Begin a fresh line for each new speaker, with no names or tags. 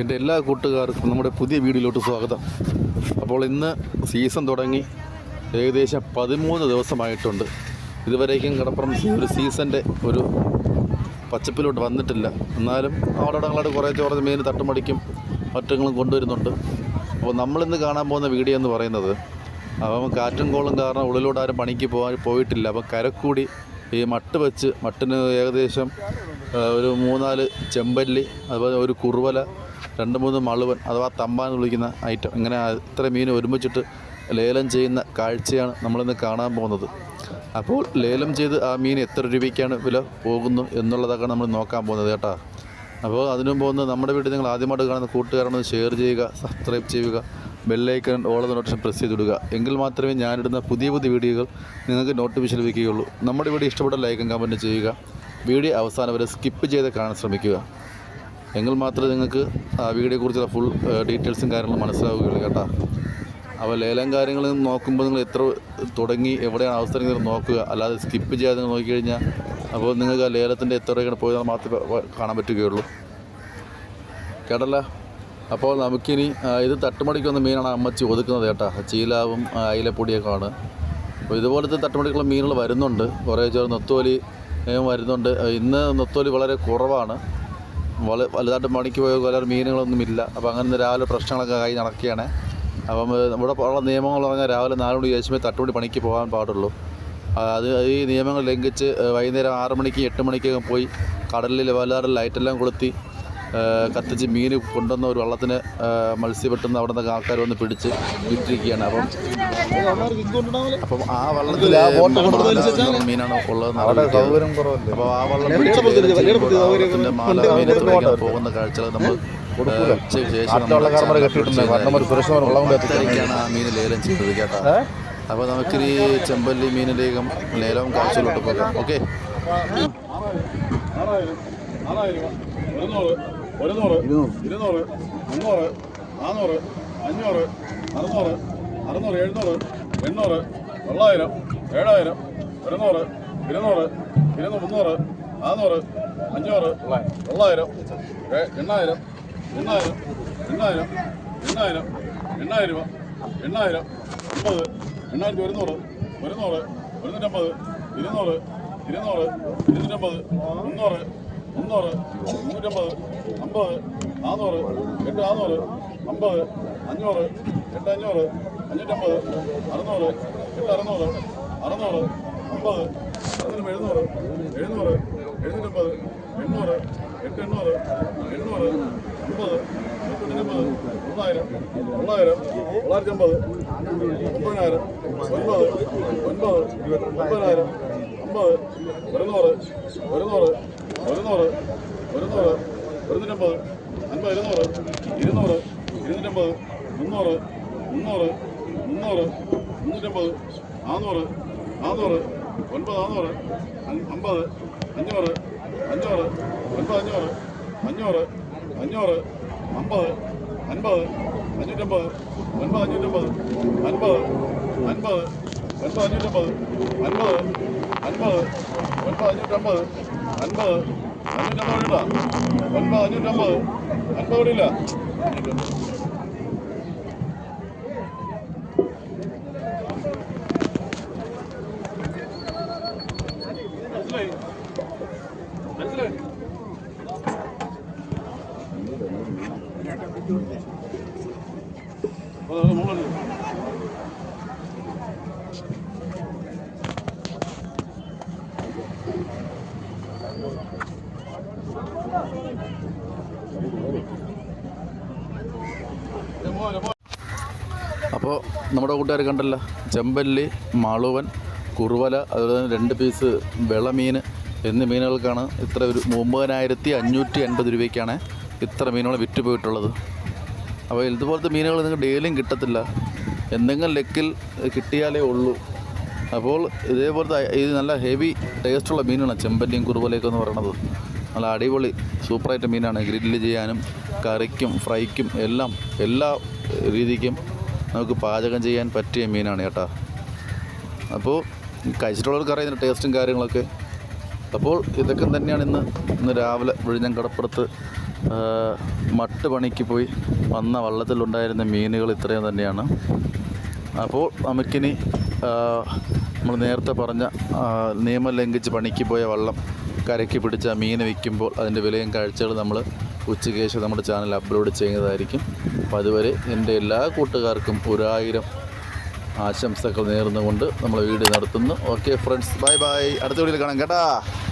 എൻ്റെ എല്ലാ കൂട്ടുകാർക്കും നമ്മുടെ പുതിയ വീഡിയോയിലോട്ട് സ്വാഗതം അപ്പോൾ ഇന്ന് സീസൺ തുടങ്ങി ഏകദേശം പതിമൂന്ന് ദിവസമായിട്ടുണ്ട് ഇതുവരേക്കും കടപ്പുറം ഒരു സീസണിൻ്റെ ഒരു പച്ചപ്പിലോട്ട് വന്നിട്ടില്ല എന്നാലും അവിടെടങ്ങളായിട്ട് കുറേ ചോർന്ന് മീൻ തട്ടുമടിക്കും മറ്റങ്ങളും കൊണ്ടുവരുന്നുണ്ട് അപ്പോൾ നമ്മളിന്ന് കാണാൻ പോകുന്ന വീഡിയോ എന്ന് പറയുന്നത് അപ്പം കാറ്റും കോളും കാരണം ഉള്ളിലോട്ട് ആരും പണിക്ക് പോകാൻ പോയിട്ടില്ല അപ്പം കരക്കൂടി ഈ മട്ട് വെച്ച് മട്ടിന് ഏകദേശം ഒരു മൂന്നാല് ചെമ്പല്ലി അതുപോലെ ഒരു കുറുവല രണ്ട് മൂന്ന് മളുവൻ അഥവാ തമ്പാൻ എന്ന് വിളിക്കുന്ന ഐറ്റം ഇങ്ങനെ ഇത്ര മീൻ ഒരുമിച്ചിട്ട് ലേലം ചെയ്യുന്ന കാഴ്ചയാണ് നമ്മളിന്ന് കാണാൻ പോകുന്നത് അപ്പോൾ ലേലം ചെയ്ത് ആ മീൻ എത്ര രൂപയ്ക്കാണ് വില പോകുന്നു എന്നുള്ളതൊക്കെ നമ്മൾ നോക്കാൻ പോകുന്നത് കേട്ടോ അപ്പോൾ അതിനു മുമ്പ് ഒന്ന് നമ്മുടെ വീട്ടിൽ നിങ്ങൾ ആദ്യമായിട്ട് കാണുന്ന കൂട്ടുകാരാണെന്ന് ഷെയർ ചെയ്യുക സബ്സ്ക്രൈബ് ചെയ്യുക ബെല്ലൈക്കൺ ഓൾ നോട്ടിഫിക്കേഷൻ പ്രസ് ചെയ്തിടുക എങ്കിൽ മാത്രമേ ഞാനിടുന്ന പുതിയ പുതിയ വീഡിയോകൾ നിങ്ങൾക്ക് നോട്ടിഫിക്കേഷൻ ലഭിക്കുകയുള്ളൂ നമ്മുടെ വീഡിയോ ഇഷ്ടപ്പെട്ട ലൈക്കും കമൻറ്റ് ചെയ്യുക വീഡിയോ അവസാനം വരെ സ്കിപ്പ് ചെയ്ത് കാണാൻ ശ്രമിക്കുക എങ്കിൽ മാത്രമേ നിങ്ങൾക്ക് ആ വീടിനെക്കുറിച്ചുള്ള ഫുൾ ഡീറ്റെയിൽസും കാര്യങ്ങളും മനസ്സിലാവുകയുള്ളൂ കേട്ടോ അപ്പോൾ ലേലം കാര്യങ്ങളിൽ നിന്ന് നോക്കുമ്പോൾ നിങ്ങൾ എത്ര തുടങ്ങി എവിടെയാണ് അവസരം നിങ്ങൾ നോക്കുക അല്ലാതെ സ്കിപ്പ് ചെയ്യാതെ നിങ്ങൾ നോക്കിക്കഴിഞ്ഞാൽ അപ്പോൾ നിങ്ങൾക്ക് ആ ലേലത്തിൻ്റെ എത്ര രൂപയാണ് പോയതെന്ന് മാത്രമേ കാണാൻ പറ്റുകയുള്ളൂ കേട്ടല്ല അപ്പോൾ നമുക്കിനി ഇത് തട്ടുമടിക്ക് വന്ന മീനാണ് അമ്മച്ചി ഒതുക്കുന്നത് കേട്ടോ ചീലാവും അയിലപ്പൊടിയൊക്കെ ആണ് അപ്പോൾ ഇതുപോലത്തെ തട്ടുമടിക്കുള്ള മീനുകൾ വരുന്നുണ്ട് കുറേ ചേർ നൊത്തോലി വരുന്നുണ്ട് ഇന്ന് നൊത്തോലി വളരെ കുറവാണ് വല വലുതായിട്ട് മണിക്ക് പോയ കൊല്ലം മീനുകളൊന്നുമില്ല അപ്പോൾ അങ്ങനെ രാവിലെ പ്രശ്നങ്ങളൊക്കെ കൈ നടക്കുകയാണ് അപ്പം ഇവിടെ ഉള്ള നിയമങ്ങൾ പറഞ്ഞാൽ രാവിലെ നാല് മണി കഴിച്ചുമ്പോൾ തട്ട് പണിക്ക് പോകാൻ പാടുള്ളൂ അത് ഈ നിയമങ്ങൾ ലംഘിച്ച് വൈകുന്നേരം ആറ് മണിക്ക് എട്ട് മണിക്കൊക്കെ പോയി കടലിൽ വല്ലാറ് ലൈറ്റെല്ലാം കൊളുത്തി കത്തിച്ച് മീൻ കൊണ്ടുവന്ന ഒരു വള്ളത്തിന് മത്സ്യപ്പെട്ടെന്ന് അവിടെ നിന്ന് ആൾക്കാർ വന്ന് പിടിച്ച് വിറ്റിരിക്കുകയാണ് അപ്പം അപ്പം ആ വള്ളത്തിൽ ആ മീനാണ് ഉള്ളത് അപ്പോൾ ആ വള്ളം മാല മീനെ പോകുന്ന കാഴ്ചകൾ നമ്മൾ കൊടുക്കൂലാണ് ആ മീൻ ലേലം ചെയ്തത് കേട്ടോ അപ്പോൾ നമുക്കിനി ചെമ്പല്ലി മീനിലേക്കും ലേലവും കാഴ്ചയിലോട്ട് പോകാം ഓക്കെ ആറായിരം ആറായിരം ഒരുന്നൂറ് ഇരുന്നൂറ് മുന്നൂറ് നാന്നൂറ് അഞ്ഞൂറ് അറുന്നൂറ് അറുന്നൂറ് എഴുന്നൂറ് എണ്ണൂറ് തൊള്ളായിരം ഏഴായിരം ഒരുന്നൂറ് ഇരുന്നൂറ് ഇരുന്നൂറ് മുന്നൂറ് നാന്നൂറ് അഞ്ഞൂറ് തൊള്ളായിരം എണ്ണായിരം എണ്ണായിരം എണ്ണായിരം എണ്ണായിരം എണ്ണായിരം രൂപ എണ്ണായിരം അമ്പത് എണ്ണായിരത്തി ഒരുന്നൂറ് ഒരുന്നൂറ് ഒരുന്നൂറ്റമ്പത് ഇരുന്നൂറ് ഇരുന്നൂറ് ഇരുന്നൂറ്റമ്പത് മുന്നൂറ് മുന്നൂറ് നൂറ്റമ്പത് അമ്പത് നാനൂറ് എട്ട് നാനൂറ് അമ്പത് അഞ്ഞൂറ് എട്ട് അഞ്ഞൂറ് അഞ്ഞൂറ്റമ്പത് അറുന്നൂറ് എട്ട് അറുന്നൂറ് അറുന്നൂറ് അമ്പത് അതിനും എഴുന്നൂറ് എഴുന്നൂറ് എഴുന്നൂറ്റമ്പത് എണ്ണൂറ് എട്ട് എണ്ണൂറ് എണ്ണൂറ് അമ്പത് എണ്ണൂറ്റമ്പത് തൊള്ളായിരം തൊള്ളായിരം തൊള്ളായിരത്തി അമ്പത് ഒമ്പതിനായിരം ഒൻപത് ഒൻപത് ഒമ്പതിനായിരം അമ്പത് ഒരുന്നൂറ് ഒരുന്നൂറ് ഒരുന്നൂറ് ഒരുന്നൂറ് ഒരുന്നൂറ്റമ്പത് അൻപത് ഇരുന്നൂറ് ഇരുന്നൂറ് ഇരുന്നൂറ്റമ്പത് മുന്നൂറ് മുന്നൂറ് മുന്നൂറ് മുന്നൂറ്റമ്പത് നാന്നൂറ് നാന്നൂറ് ഒൻപത് നാന്നൂറ് അമ്പത് അഞ്ഞൂറ് അഞ്ഞൂറ് ഒൻപത് അഞ്ഞൂറ് അഞ്ഞൂറ് അഞ്ഞൂറ് അമ്പത് അൻപത് അഞ്ഞൂറ്റമ്പത് ഒൻപത് അഞ്ഞൂറ്റമ്പത് അൻപത് അൻപത് ഒൻപത് അഞ്ഞൂറ്റമ്പത് അൻപത് അൻപത് ഒൻപത് അഞ്ഞൂറ്റമ്പത് അൻപത് അഞ്ഞൂറ്റമ്പത് കേട്ടോ ഇല്ല അപ്പോൾ നമ്മുടെ കൂട്ടുകാർ കണ്ടല്ലോ ചെമ്പല്ലി മാളുവൻ കുറുവല അതുപോലെ തന്നെ രണ്ട് പീസ് വെളമീൻ എന്നീ മീനുകൾക്കാണ് ഇത്ര ഒരു ഒമ്പതിനായിരത്തി അഞ്ഞൂറ്റി അൻപത് രൂപയ്ക്കാണ് ഇത്ര മീനുകൾ വിറ്റ് പോയിട്ടുള്ളത് അപ്പോൾ ഇതുപോലത്തെ മീനുകൾ നിങ്ങൾക്ക് ഡെയിലിയും കിട്ടത്തില്ല എന്തെങ്കിലും ലെക്കിൽ കിട്ടിയാലേ ഉള്ളൂ അപ്പോൾ ഇതേപോലത്തെ ഇത് നല്ല ഹെവി ടേസ്റ്റുള്ള മീനാണ് ചെമ്പല്ലിയും കുറുവലയൊക്കെ എന്ന് പറയുന്നത് നല്ല അടിപൊളി സൂപ്പറായിട്ട് മീനാണ് ഗ്രില്ല് ചെയ്യാനും കറിക്കും ഫ്രൈക്കും എല്ലാം എല്ലാ രീതിക്കും നമുക്ക് പാചകം ചെയ്യാൻ പറ്റിയ മീനാണ് കേട്ടോ അപ്പോൾ കഴിച്ചിട്ടുള്ളവർക്ക് അറിയുന്ന ടേസ്റ്റും കാര്യങ്ങളൊക്കെ അപ്പോൾ ഇതൊക്കെ തന്നെയാണ് ഇന്ന് ഇന്ന് രാവിലെ വിഴിഞ്ഞം കടപ്പുറത്ത് മട്ട് പണിക്ക് പോയി വന്ന വള്ളത്തിലുണ്ടായിരുന്ന മീനുകൾ ഇത്രയും തന്നെയാണ് അപ്പോൾ നമുക്കിനി നമ്മൾ നേരത്തെ പറഞ്ഞ നിയമം ലംഘിച്ച് പണിക്ക് പോയ വള്ളം കരയ്ക്ക് പിടിച്ച മീൻ വിൽക്കുമ്പോൾ അതിൻ്റെ വിലയും കാഴ്ചകളും നമ്മൾ ഉച്ചയ്ക്ക് ശേഷം നമ്മുടെ ചാനൽ അപ്ലോഡ് ചെയ്യുന്നതായിരിക്കും അപ്പോൾ അതുവരെ എൻ്റെ എല്ലാ കൂട്ടുകാർക്കും ഒരായിരം ആശംസകൾ നേർന്നുകൊണ്ട് നമ്മൾ വീഡിയോ നടത്തുന്നു ഓക്കെ ഫ്രണ്ട്സ് ബൈ ബൈ അടുത്ത വീഡിയോയിൽ കാണാം കേട്ടാ